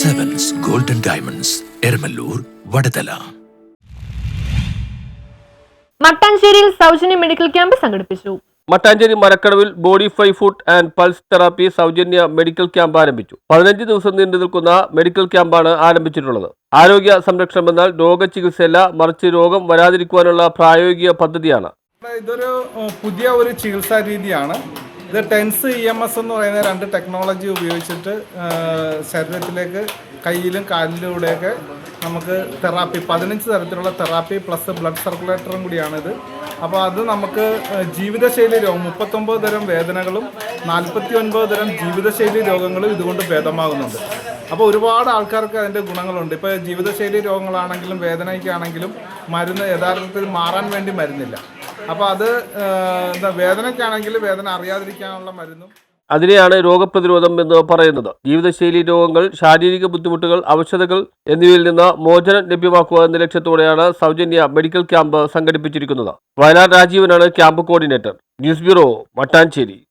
Sevens golden diamonds Eramalloor Vadathala മട്ടാഞ്ചേരിയിൽ സൗജന്യ medical camp സംഘടിപ്പിച്ചു. Mattancherry മരക്കടവിൽ body five food and pulse therapy സൗജന്യ medical camp ആരംഭിച്ചു. പതിനഞ്ച് ദിവസം നീണ്ടു നിൽക്കുന്ന മെഡിക്കൽ ക്യാമ്പാണ് ആരംഭിച്ചിട്ടുള്ളത്. ആരോഗ്യ സംരക്ഷണം എന്നാൽ രോഗചികിത്സയല്ല മറിച്ച് രോഗം വരാതിരിക്കുവാനുള്ള പ്രായോഗിക പദ്ധതിയാണ്. ഇതൊരു പുതിയ ഒരു ചികിത്സാ രീതിയാണ്. ഇത് ടെൻസ് ഇ എം എസ് എന്ന് പറയുന്ന രണ്ട് ടെക്നോളജി ഉപയോഗിച്ചിട്ട് ശരീരത്തിലേക്ക് കയ്യിലും കാലിലൂടെയൊക്കെ നമുക്ക് തെറാപ്പി പതിനഞ്ച് തരത്തിലുള്ള തെറാപ്പി പ്ലസ് ബ്ലഡ് സർക്കുലേറ്ററും കൂടിയാണിത്. അപ്പോൾ അത് നമുക്ക് ജീവിതശൈലി രോഗം മുപ്പത്തൊമ്പത് തരം വേദനകളും നാൽപ്പത്തി ഒൻപത് തരം ജീവിതശൈലി രോഗങ്ങളും ഇതുകൊണ്ട് ഭേദമാകുന്നുണ്ട്. അപ്പോൾ ഒരുപാട് ആൾക്കാർക്ക് അതിന്റെ ഗുണങ്ങളുണ്ട്. ഇപ്പോൾ ജീവിതശൈലി രോഗങ്ങളാണെങ്കിലും വേദനയ്ക്കാണെങ്കിലും മരുന്ന് യഥാർത്ഥത്തിൽ മാറാൻ വേണ്ടി മരുന്നില്ല. അപ്പോൾ അത് എന്താ വേദനയ്ക്കാണെങ്കിൽ വേദന അറിയാതിരിക്കാനുള്ള മരുന്നും. അതിനെയാണ് രോഗപ്രതിരോധം എന്ന് പറയുന്നത്. ജീവിതശൈലി രോഗങ്ങൾ ശാരീരിക ബുദ്ധിമുട്ടുകൾ അവശതകൾ എന്നിവയിൽ നിന്ന് മോചനം ലഭ്യമാക്കുക എന്ന ലക്ഷ്യത്തോടെയാണ് സൗജന്യ മെഡിക്കൽ ക്യാമ്പ് സംഘടിപ്പിച്ചിരിക്കുന്നത്. Wayanad രാജീവനാണ് camp coordinator. News bureau Mattancherry